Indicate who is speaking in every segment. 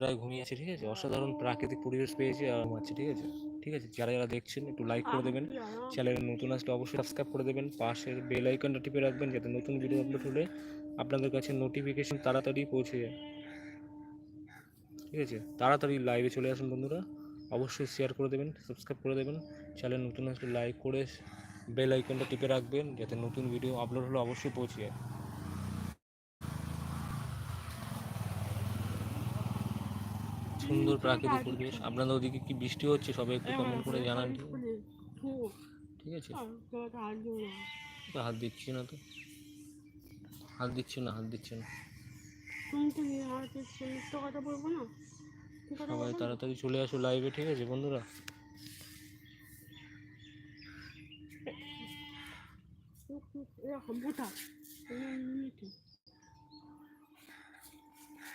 Speaker 1: প্রায় ঘুমিয়েছে ঠিক আছে? অসাধারণ প্রাকৃতিক পরিবেশ পেয়েছে আর ঘুমাচ্ছে ঠিক আছে? ঠিক আছে? যারা যারা দেখছেন একটু লাইক করে দেবেন। চ্যানেলে নতুন আসলে অবশ্যই সাবস্ক্রাইব করে দেবেন। পাশের বেল আইকনটা টিপে রাখবেন যাতে নতুন ভিডিও আপলোড হলে আপনাদের কাছে নোটিফিকেশন তাড়াতাড়ি পৌঁছে যায়। ঠিক আছে? তাড়াতাড়ি লাইভে চলে আসুন বন্ধুরা। অবশ্যই শেয়ার করে দেবেন সাবস্ক্রাইব করে দেবেন। চ্যানেল নতুন আসলে লাইক করে বেল আইকনটা টিপে রাখবেন যাতে নতুন ভিডিও আপলোড হলে অবশ্যই পৌঁছে যায়। সুন্দর প্রাকৃতিক পরিবেশ। আপনাদের ওদিকে কি বৃষ্টি হচ্ছে? সবাই একটু কমেন্ট করে জানান। ঠিক আছে? তো হাত দিচ্ছি না তো। হাত দিচ্ছি না হাত দিচ্ছি না। সবাই তাড়াতাড়ি চলে আসো লাইভে ঠিক আছে বন্ধুরা?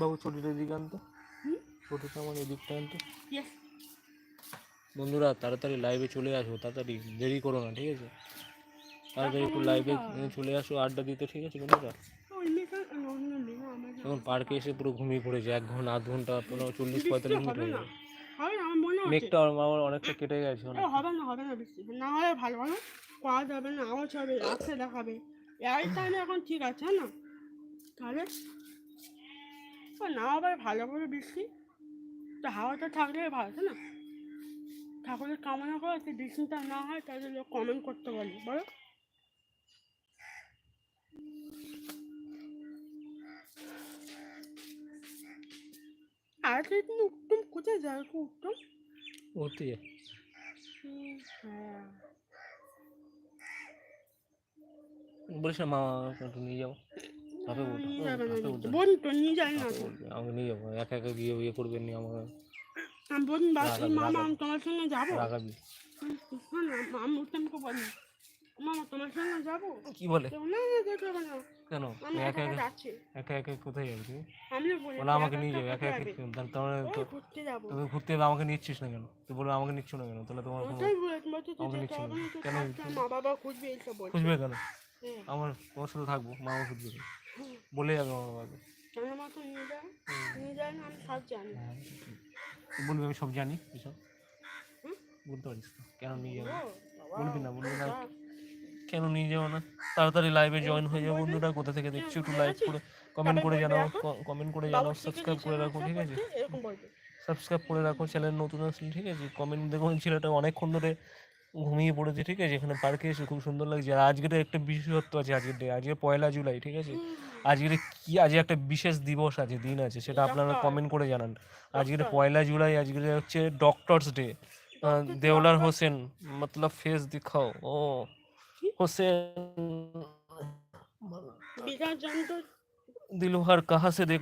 Speaker 1: বাবু ছুটিটা দিকে আনতো। ছুটিটা আমার এদিকটা আনতো। বন্ধুরা তাড়াতাড়ি লাইভে চলে আসো তাড়াতাড়ি দেরি করো না ঠিক আছে? তাড়াতাড়ি একটু লাইভে চলে আসো আড্ডা দিতে ঠিক আছে বন্ধুরা? এখন পার্কে এসে পুরো ঘুমিয়ে পড়েছে এক ঘণ্টা আধ ঘণ্টা পনেরো চল্লিশ পঁয়তাল্লিশ মিনিট হয়ে যাবে
Speaker 2: মনে
Speaker 1: মেঘটা আমার অনেকটা কেটে গেছে
Speaker 2: হবে না হবে না বৃষ্টি। না হলে ভালো ভালো করা যাবে না আওয়াজ হবে রাত্রে দেখাবে। এই টাইমে এখন ঠিক আছে না? তাহলে? না হবে ভালো করে বৃষ্টি। তো হাওয়াটা থাকলে ভালো তাই না? ঠাকুরের কামনা করে যে বৃষ্টিটা না হয় তাহলে লোক কমেন্ট করতে বলে বলো। আর তুমি উত্তম কোথায় গো উত্তম?
Speaker 1: ওতে
Speaker 2: হ্যাঁ।
Speaker 1: বলিস না মা নিয়ে যাব তাকে
Speaker 2: নিয়ে বোন তো যাই না
Speaker 1: আমাকে নিয়ে যাব একা একা গিয়ে ইয়ে করবেন নি আমাকে।
Speaker 2: বোন বাসি মামা আমি তোমার সঙ্গে যাব।
Speaker 1: রাগাবি।
Speaker 2: আমি উত্তমকে বলি মামা তোমার সঙ্গে যাব?
Speaker 1: কি বলে?
Speaker 2: না না না।
Speaker 1: কেন?
Speaker 2: আমি
Speaker 1: একা
Speaker 2: একা একা
Speaker 1: একা কোথায় যাবি তুমি?
Speaker 2: বলে
Speaker 1: আমাকে নিয়ে যাবে
Speaker 2: একা
Speaker 1: একা তাহলে তো তুমি ঘুরতে যাবে আমাকে নিচ্ছিস না কেন? তুই বলবে আমাকে নিচ্ছ না কেন? তাহলে তোমার কোনো
Speaker 2: ওটাই বলে তোমার
Speaker 1: আমাকে
Speaker 2: যেতে
Speaker 1: না।
Speaker 2: না
Speaker 1: কেন?
Speaker 2: মা বাবা খুঁজবে
Speaker 1: খুঁজবে কেন?
Speaker 2: হ্যাঁ।
Speaker 1: আমার তোমার সাথে থাকব মা খুঁজবে? বলে যাবে আমার বাবাকে।
Speaker 2: আমার মা তো নিয়ে যায় নিয়ে আমি সব জানি।
Speaker 1: বলবি আমি সব জানি এসব? বলতে পারিস কেন নিয়ে যাব? বলবি না, বলবি না। কেন নিয়ে যাব না? তাড়াতাড়ি লাইভে জয়েন হয়ে যাও বন্ধুরা। কোথা থেকে দেখছ একটু লাইক করে কমেন্ট করে জানাও কমেন্ট করে জানাও সাবস্ক্রাইব করে রাখো ঠিক আছে? সাবস্ক্রাইব করে রাখো চ্যানেল নতুন আসলে ঠিক আছে? কমেন্ট দেখুন ছেলেটা অনেকক্ষণ ধরে ঘুমিয়ে পড়েছে ঠিক আছে? এখানে পার্কে এসে খুব সুন্দর লাগছে। আর আজকের একটা বিশেষত্ব আছে আজকের ডে আজকে পয়লা জুলাই ঠিক আছে? আজকের কি আজকে একটা বিশেষ দিবস আছে দিন আছে সেটা আপনারা কমেন্ট করে জানান। আজকের পয়লা জুলাই আজকে হচ্ছে ডক্টরস ডে দেওলার হোসেন মতলব ফেস দিখাও ও হোসেন দিলওয়ার কাহা সে দেখ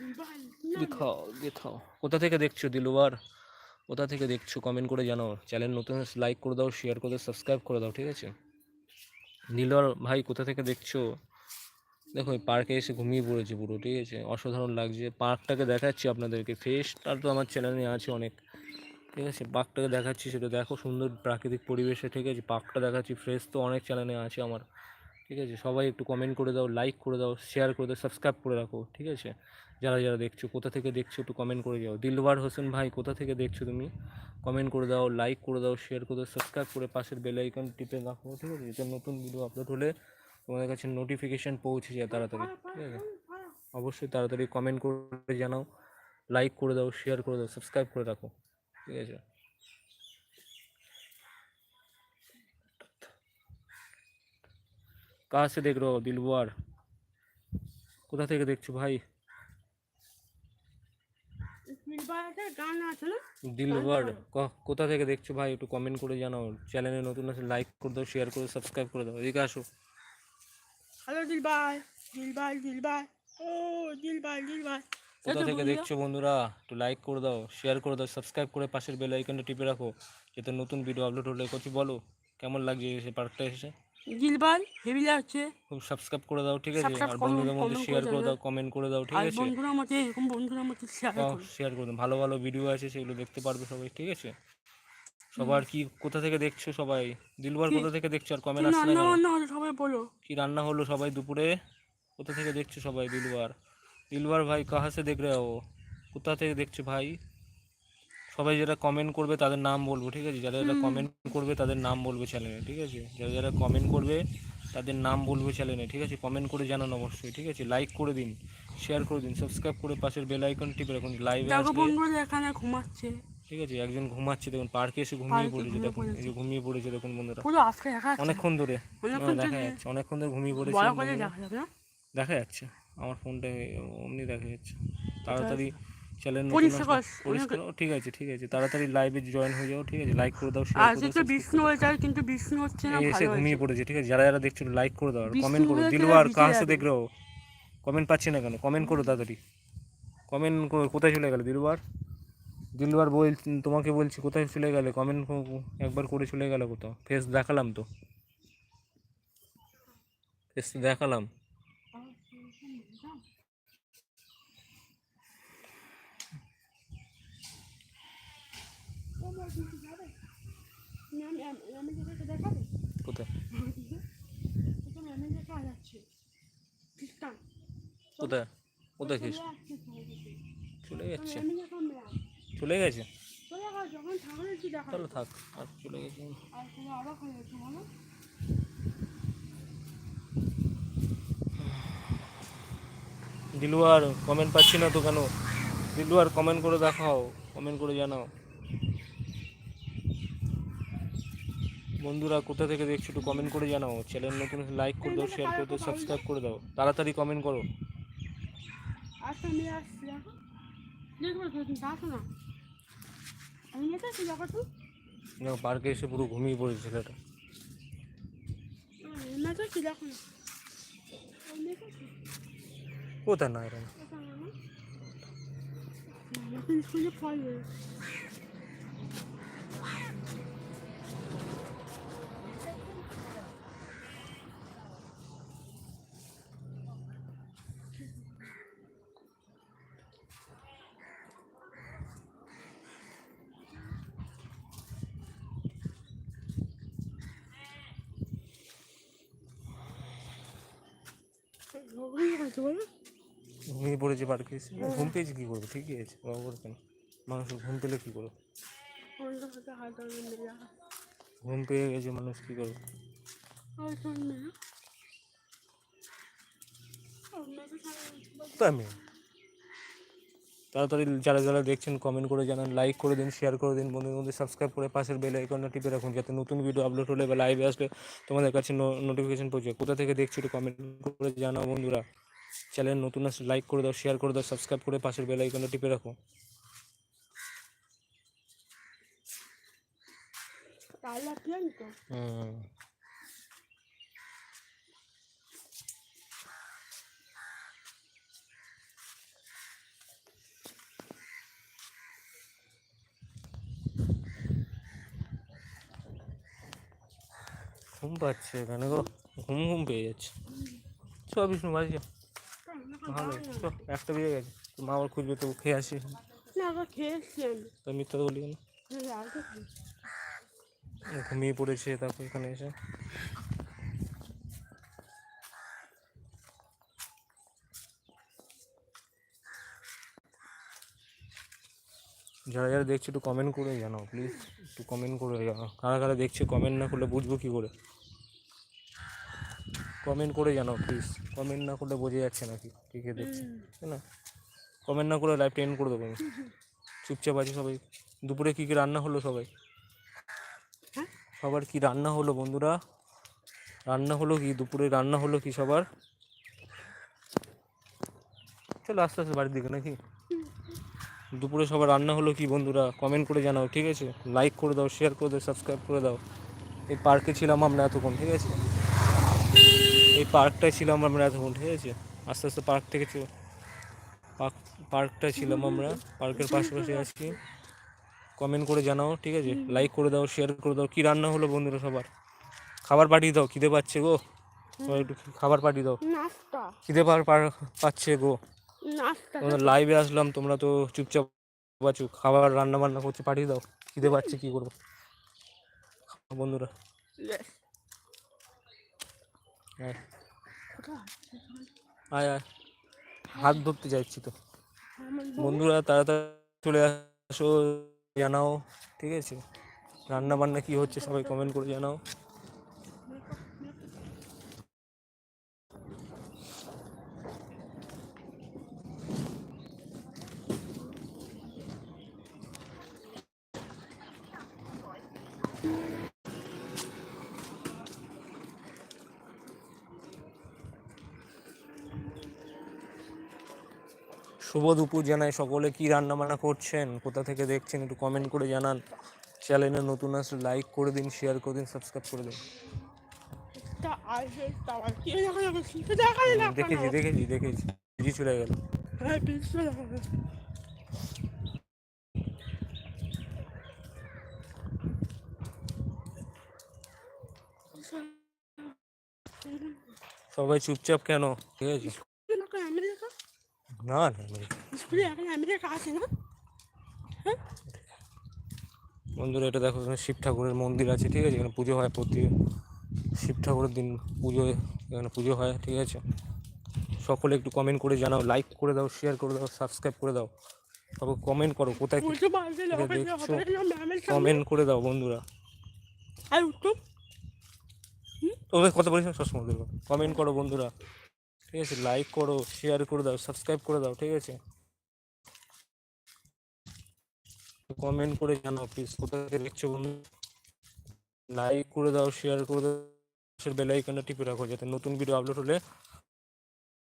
Speaker 2: দুইবার কি
Speaker 1: দিখাও দিখাও কোথা থেকে দেখছ দিলওয়ার কোথা থেকে দেখছ কমেন্ট করে জানাও। চ্যানেল নতুন লাইক করে দাও শেয়ার করে দাও সাবস্ক্রাইব করে দাও, ঠিক আছে? দিলওয়ার ভাই, কোথা থেকে দেখছ? দেখো, এই পার্কে এসে ঘুমিয়ে পড়েছে পুরো, ঠিক আছে? অসাধারণ লাগছে। পার্কটাকে দেখাচ্ছি আপনাদেরকে। ফেসটা তো আমার চ্যানেলে আছে অনেক, ঠিক আছে? পার্কটাকে দেখাচ্ছি, সেটা দেখো, সুন্দর প্রাকৃতিক পরিবেশে, ঠিক আছে? পার্কটা দেখাচ্ছি ফ্রেশ তো অনেক চ্যানেলে আছে আমার, ঠিক আছে? সবাই একটু কমেন্ট করে দাও লাইক করে দাও শেয়ার করে দাও সাবস্ক্রাইব করে রাখো, ঠিক আছে? যারা যারা দেখছো কোথা থেকে দেখছো একটু কমেন্ট করে যাও দিলবার হোসেন ভাই কোথা থেকে দেখছো তুমি কমেন্ট করে দাও লাইক করে দাও শেয়ার করে দাও সাবস্ক্রাইব করে পাশের বেল আইকন টিপে রাখো ঠিক আছে যাতে নতুন ভিডিও আপলোড হলে তোমাদের কাছে নোটিফিকেশান পৌঁছে যায় তাড়াতাড়ি ঠিক আছে অবশ্যই তাড়াতাড়ি কমেন্ট করে জানাও লাইক করে দাও শেয়ার করে দাও সাবস্ক্রাইব করে রাখো ঠিক আছে कहाँ से देख रहे हो दिलवार কোথা থেকে দেখছো ভাই ক- কোথা থেকে দেখছ ভাই? একটু কমেন্ট করে জানাও। চ্যানেলে নতুন আছে লাইক করে দাও শেয়ার করে সাবস্ক্রাইব করে দাও। এদিকে আসো।
Speaker 2: হ্যালো দিল ভাই দিল ভাই ও দিল ভাই
Speaker 1: কোথা থেকে দেখছ বন্ধুরা? একটু লাইক করে দাও শেয়ার করে দাও সাবস্ক্রাইব করে পাশের বেল আইকনটা টিপে রাখো যাতে নতুন ভিডিও আপলোড হলে কিছু বলো কেমন লাগছে এসে পার্কটা এসে
Speaker 2: ভাই হেভি লাগছে।
Speaker 1: খুব সাবস্ক্রাইব করে দাও ঠিক আছে? আর বন্ধুদের মধ্যে শেয়ার করে দাও কমেন্ট করে দাও ঠিক আছে?
Speaker 2: বন্ধুরা মধ্যে এরকম বন্ধুরা মধ্যে শেয়ার করুন।
Speaker 1: শেয়ার করে দাও ভালো ভালো ভিডিও আছে সেগুলো দেখতে পারবে সবাই ঠিক আছে? সবার কি কোথা থেকে দেখছ সবাই? দিলবার কোথা থেকে দেখছ আর কমেন্ট আসছে না
Speaker 2: রান্না? হলো সবাই বলো।
Speaker 1: কি রান্না হলো সবাই দুপুরে? কোথা থেকে দেখছ সবাই দিলবার? দিলবার ভাই কাহা সে দেখ রहे हो কোথা থেকে দেখছ ভাই? সবাই যারা কমেন্ট করবে তাদের নাম বলব ঠিক আছে? যারা যারা কমেন্ট করবে তাদের নাম বলবে চ্যানেলে ঠিক আছে? যারা যারা কমেন্ট করবে তাদের নাম বলবে চ্যানেলে ঠিক আছে? কমেন্ট করে জানান অবশ্যই ঠিক আছে? লাইক করে দিন শেয়ার করে দিন সাবস্ক্রাইব করে পাশের বেল আইকন টিপে রাখুন লাইভে
Speaker 2: এখানে ঘুমাচ্ছে।
Speaker 1: ঠিক আছে? একজন ঘুমাচ্ছে দেখুন পার্কে এসে ঘুমিয়ে পড়েছে দেখুন এই যে ঘুমিয়ে পড়েছে দেখুন বন্ধুরা। অনেকক্ষণ ধরে হ্যাঁ, দেখা যাচ্ছে অনেকক্ষণ ধরে ঘুমিয়ে পড়েছে।
Speaker 2: দেখা
Speaker 1: যাচ্ছে আমার ফোনটা অমনি দেখা যাচ্ছে। তাড়াতাড়ি চ্যানেল
Speaker 2: কর,
Speaker 1: ঠিক আছে ঠিক আছে তাড়াতাড়ি লাইভে জয়েন হয়ে যাও ঠিক আছে লাইক করে দাও করে
Speaker 2: যেহেতু বিষ্ণু আর কিন্তু বিষ্ণু হচ্ছে না
Speaker 1: এসে ঘুমিয়ে পড়েছে ঠিক আছে যারা যারা দেখছ লাইক করে দাও কমেন্ট করো দিলওয়ার কাহা সে দেখ? রো কমেন্ট পাচ্ছি না কেন? কমেন্ট করো তাড়াতাড়ি। কমেন্ট কোথায় চলে গেল দিলওয়ার? দিলওয়ার বল তোমাকে বলছি কোথায় চলে গেলে? কমেন্ট একবার করে চলে গেল কোথাও? ফেস দেখালাম তো। ফেস দেখালাম
Speaker 2: দেখাবে
Speaker 1: কোথায়? কোথায়? কোথায় খেয়েছ?
Speaker 2: চলে
Speaker 1: যাচ্ছে। চলে গেছে?
Speaker 2: চলে
Speaker 1: থাক, আর চলে গেছে।
Speaker 2: আর বলো
Speaker 1: দিলুয়ার কমেন্ট পাচ্ছি না তো কেন? দিলু আর কমেন্ট করে দেখাও কমেন্ট করে জানাও। বন্ধুরা কোথা থেকে দেখছ একটু কমেন্ট করে জানাও। চ্যানেল নতুন লাইক করে দাও শেয়ার করে দাও সাবস্ক্রাইব করে দাও। তাড়াতাড়ি কমেন্ট করো।
Speaker 2: আচ্ছা
Speaker 1: পার্কে এসে পুরো ঘুমিয়ে পড়েছে ছেলেটা। কোথায় না এরকম
Speaker 2: ফল বলো
Speaker 1: ঘুমিয়ে পড়েছে পার্কে ঘুম পেয়েছে কী করব? ঠিকই আছে বাবুর কেন মানুষের ঘুম পেলে কী করব? ঘুম পেয়ে গেছে মানুষ, কী করব? আমি তাড়াতাড়ি যারা যারা দেখছেন কমেন্ট করে জানান লাইক করে দিন শেয়ার করে দিন, বন্ধুদের মধ্যে সাবস্ক্রাইব করে পাশের বেল আইকনটা টিপে রাখুন, যাতে নতুন ভিডিও আপলোড হলে বা লাইভে আসলে তোমাদের কাছে নোটিফিকেশন পৌঁছে কোথা থেকে দেখছ একটু কমেন্ট করে জানাও বন্ধুরা। চ্যানেল নতুন আসলে লাইক করে দাও শেয়ার করে দাও সাবস্ক্রাইব করে পাশের বেল আইকনটা টিপে রাখো। ঘুম পাচ্ছে এখানে গো? ঘুম ঘুম পেয়ে যাচ্ছে। চ বিষ্ণু বাড়ি যা। ভালো। চ একটা বেজে গেছে। তো মা আবার খুঁজবে তো খেয়ে আসি
Speaker 2: না আবার
Speaker 1: তো মিথ্যা বলি
Speaker 2: আমি
Speaker 1: ঘুমিয়ে পড়েছে তারপর এখানে এসে। যারা যারা দেখছে একটু কমেন্ট করে জানাও প্লিজ একটু কমেন্ট করে জানাও। কারা কারা দেখছে কমেন্ট না করলে বুঝব কী করে? কমেন্ট করে জানাও প্লিজ কমেন্ট না করলে বোঝা যাচ্ছে না কি কে দেখছে তাই না? কমেন্ট না করে লাইভ টেন করে দেবো আমি। চুপচাপ আছে সবাই। দুপুরে কী কী রান্না হলো সবাই?
Speaker 2: হ্যাঁ?
Speaker 1: সবার কি রান্না হলো বন্ধুরা? রান্না হলো কি? দুপুরে রান্না হলো কি সবার? চলো আস্তে আস্তে বাড়ির দিকে নাকি? দুপুরে সবার রান্না হলো কি বন্ধুরা? কমেন্ট করে জানাও ঠিক আছে? লাইক করে দাও শেয়ার করে দাও সাবস্ক্রাইব করে দাও। এই পার্কে ছিলাম আমরা এতক্ষণ ঠিক আছে? এই পার্কটায় ছিলাম আমরা এতক্ষণ ঠিক আছে? আস্তে আস্তে পার্ক থেকে পার্ক পার্কটায় ছিলাম আমরা পার্কের পাশাপাশি আছি। কমেন্ট করে জানাও ঠিক আছে? লাইক করে দাও শেয়ার করে দাও। কি রান্না হলো বন্ধুরা সবার? খাবার পাঠিয়ে দাও খিদে পাচ্ছে গো। একটু খাবার পাঠিয়ে দাও। খিদে পাচ্ছে গো। তোমরা লাইভে আসলাম তোমরা তো চুপচাপ আছো। খাবার রান্না বান্না করছে পাঠিয়ে দাও। খিদে পাচ্ছে কী করব? বন্ধুরা।
Speaker 2: Yes.
Speaker 1: আয় আয়। হাত ধরতে চাইছি তো। বন্ধুরা, তাড়াতাড়ি চলে আসো, জানাও, ঠিক আছে? রান্না বান্না কি হচ্ছে সবাই কমেন্ট করে জানাও। শুভ দুপুর জানাই সকলে। কি রান্না বান্না করছেন? কোথা থেকে দেখছেন? একটু কমেন্ট করে জানান। চ্যানেলে নতুন আসলে লাইক করে দিন শেয়ার করে দিন সাবস্ক্রাইব করে দিন। দেখেছি দেখেছি দেখেছি। বুঝি চলে গেল।
Speaker 2: হ্যাঁ
Speaker 1: সবাই চুপচাপ কেন? ঠিক আছে। না না।
Speaker 2: স্কুলে এখন না।
Speaker 1: বন্ধুরা এটা দেখো এখানে শিব ঠাকুরের মন্দির আছে ঠিক আছে? এখানে পুজো হয় প্রতি শিব ঠাকুরের দিন পুজো এখানে পুজো হয় ঠিক আছে? সকলে একটু কমেন্ট করে জানাও লাইক করে দাও শেয়ার করে দাও সাবস্ক্রাইব করে দাও। সবাই কমেন্ট করো কোথায় দেখছ? কমেন্ট করে দাও বন্ধুরা।
Speaker 2: আর
Speaker 1: তবে কথা বলিস সবসময় কমেন্ট করো বন্ধুরা। ঠিক আছে লাইক করো শেয়ার করে দাও সাবস্ক্রাইব করে দাও, ঠিক আছে? কমেন্ট করে জানাও প্লিজ কোথা থেকে দেখছ বন্ধু? লাইক করে দাও শেয়ার করে দাও বেল আইকনটা টিপে রাখো যাতে নতুন ভিডিও আপলোড হলে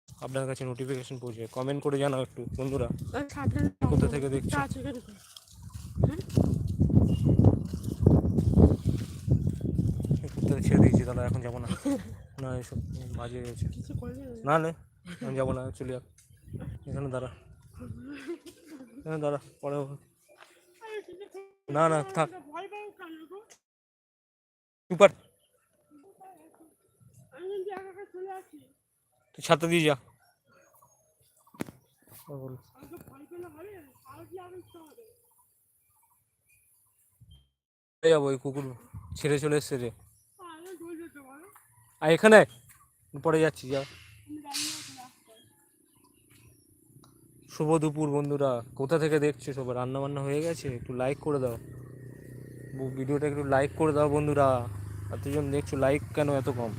Speaker 1: আপনার কাছে নোটিফিকেশন পৌঁছে। কমেন্ট করে জানাও একটু, বন্ধুরা, কোথা থেকে দেখছ? ছেড়ে দিয়েছি দাদা, এখন যাব না। না এসব বাজে গেছে না না আমি যাব না চলে যাক। এখানে দাঁড়া। এখানে দাঁড়া পরে না না থাক। সুপার। তুই ছাতা দিয়ে যা। বল। যাব ওই কুকুর ছেড়ে চলে এসছে রে।
Speaker 2: আর
Speaker 1: এখানে। পরে যাচ্ছি যা শুভ দুপুর বন্ধুরা। কোথা থেকে দেখছ? সবাই রান্না বান্না হয়ে গেছে? একটু লাইক করে দাও। ভিডিওটা একটু লাইক করে দাও বন্ধুরা। এতজন দেখছ লাইক কেন এত কম?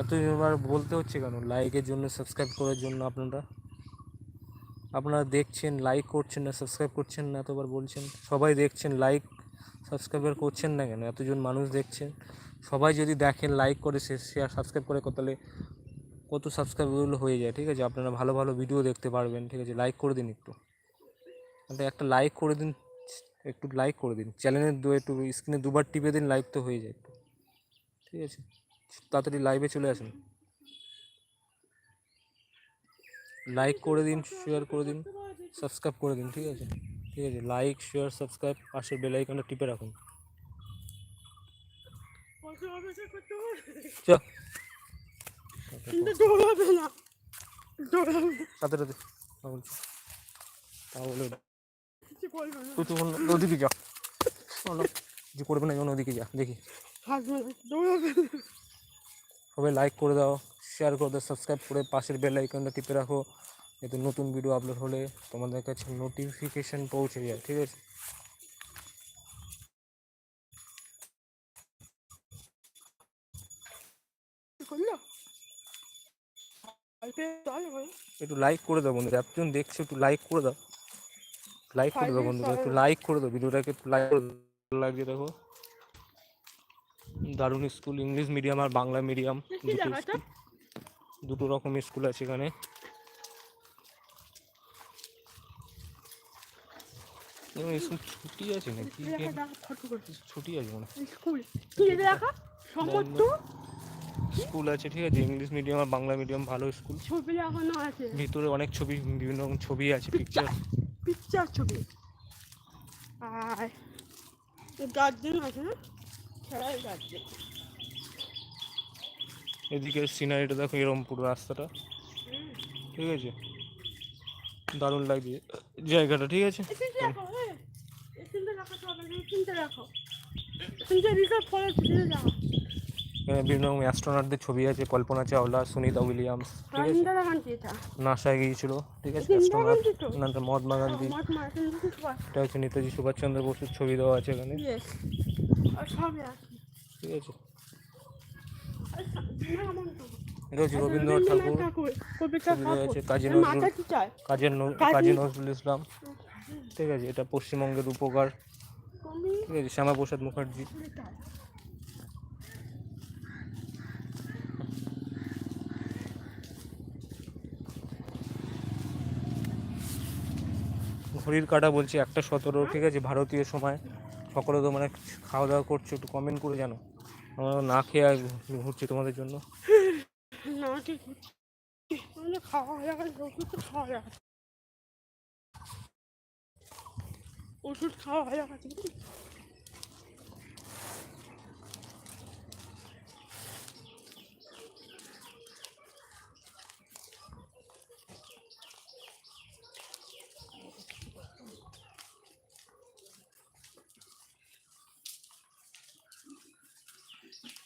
Speaker 1: এতজন এতবার বলতে হচ্ছে কেন? লাইকের জন্য সাবস্ক্রাইব করার জন্য আপনারা। আপনারা দেখছেন লাইক করছেন না সাবস্ক্রাইব করছেন না, এতবার বলছেন। সবাই দেখছেন লাইক সাবস্ক্রাইবার করছেন না কেন? এতজন মানুষ দেখছেন। সবাই যদি দেখেন লাইক করে শেয়ার সাবস্ক্রাইব করে তাহলে কত সাবস্ক্রাইবগুলো হয়ে যায়, ঠিক আছে? আপনারা ভালো ভালো ভিডিও দেখতে পারবেন, ঠিক আছে? লাইক করে দিন একটু। একটা একটা লাইক করে দিন, একটু লাইক করে দিন। চ্যানেলের দু একটু স্ক্রিনে দুবার টিপে দিন লাইক তো হয়ে যায় একটু। ঠিক আছে? তাড়াতাড়ি লাইভে চলে আসুন। লাইক করে দিন শেয়ার করে দিন সাবস্ক্রাইব করে দিন, ঠিক আছে? ঠিক আছে? লাইক শেয়ার সাবস্ক্রাইব পাশের বেল আইকনটা টিপে রাখুন। ওদিকে যা করবে না ওদিকে যা দেখি সবাই লাইক করে দাও শেয়ার করে দাও সাবস্ক্রাইব করে পাশের বেল আইকনটা টিপে রাখো এতে নতুন ভিডিও আপলোড হলে তোমাদের কাছে নোটিফিকেশন পৌঁছে যায়, ঠিক আছে
Speaker 2: কি করল অল্পে জল হয়
Speaker 1: একটু লাইক করে দাও বন্ধুরা। এতজন দেখছ একটু লাইক করে দাও। লাইক করে দাও বন্ধুরা একটু লাইক করে দাও। ভিডিওটাকে একটু লাইক করে লাগছে দেখো। দারুণ স্কুল ইংলিশ মিডিয়াম আর বাংলা মিডিয়াম দুটো স্কুল দুটো রকম স্কুল আছে এখানে। স্কুল ছুটি আছে নাকি? ছুটি আছে মনে
Speaker 2: স্কুল কি দেখা? সমর্থ
Speaker 1: স্কুল আছে ঠিক আছে? ইংলিশ মিডিয়াম আর বাংলা মিডিয়াম ভালো স্কুল।
Speaker 2: ছবি লাগানো আছে।
Speaker 1: ভিতরে অনেক ছবি বিভিন্ন রকম ছবি আছে পিকচার
Speaker 2: পিকচার ছবি। আর গার্জেন আছে না? খেলার গার্জেন
Speaker 1: এদিকে সিনারিটা দেখো এরম পুরো রাস্তাটা। ঠিক আছে? দারুণ লাগছে। জায়গাটা ঠিক আছে?
Speaker 2: রাখো রাখো রিজার্ভ করা ছিল যাও
Speaker 1: এখানে বিভিন্ন রকম অ্যাস্ট্রোনটদের ছবি আছে কল্পনা চাওলা সুনিতা উইলিয়ামস ঠিক আছে? নাসায় গিয়েছিল ঠিক আছে? অ্যাস্ট্রোনট
Speaker 2: গান্ধী তো?
Speaker 1: না তো মহাত্মা গান্ধী।
Speaker 2: মহাত্মা গান্ধী
Speaker 1: এটা হচ্ছে নেতাজি সুভাষচন্দ্র বসুর ছবি দেওয়া আছে এখানে। ঠিক আছে। এটা হচ্ছে রবীন্দ্রনাথ ঠাকুর। আছে কাজী নজরুল
Speaker 2: কাজী-
Speaker 1: কাজী নজরুল ইসলাম। ঠিক আছে এটা পশ্চিমবঙ্গের উপকার। ঠিক আছে শ্যামাপ্রসাদ মুখার্জি। ঘড়ির কাটা বলছি একটা সতেরো, ঠিক আছে, ভারতীয় সময়। সকলে তো মানে খাওয়া দাওয়া করছ, একটু কমেন্ট করে জানো। আমরা না খেয়ে ঘুরছি তোমাদের জন্য।
Speaker 2: খাওয়া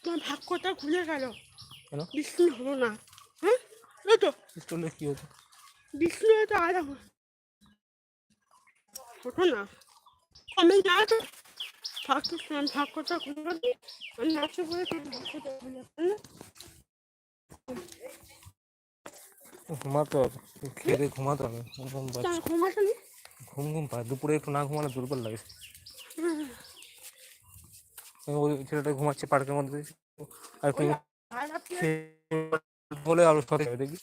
Speaker 2: তোমার ভাগ্যটা খুলে গেল।
Speaker 1: কেন?
Speaker 2: বিষ্ণু হলো না। হ্যাঁ? এই তো।
Speaker 1: স্টলে কি হতো
Speaker 2: বিষ্ণু তো আলাদা হতো না। আমি না তো। পাকিস্তান ভাগ্যটা খুলে দিই আমি নাচে করে তোর ভাগ্যটা খুলে গেল।
Speaker 1: ঘুমাতে হবে। খেয়ে দিয়ে ঘুমাতে হবে।
Speaker 2: নি
Speaker 1: ঘুম ঘুম পায় দুপুরে একটু না ঘুমালে দুর্বল লাগে। ওই ছেলেটা ঘুমাচ্ছে পার্কের মধ্যে আর বলে আরও হবে দেখবি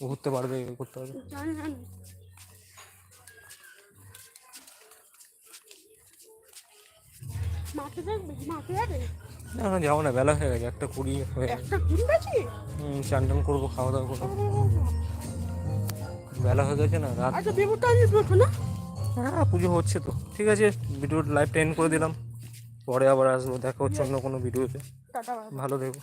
Speaker 1: ঘুরতে পারবে করতে পারবে।
Speaker 2: যাবে
Speaker 1: না যাব না বেলা হয়ে গেছে একটা কুড়ি হয়ে গেছে। হুম, চান টান করব খাওয়া দাওয়া করব। বেলা হয়ে গেছে না রাত
Speaker 2: না?
Speaker 1: হ্যাঁ পুজো হচ্ছে তো। ঠিক আছে ভিডিও লাইভ এন্ড করে দিলাম। পরে আবার আসব দেখা হচ্ছে অন্য কোনো ভিডিওতে ভালো দেখো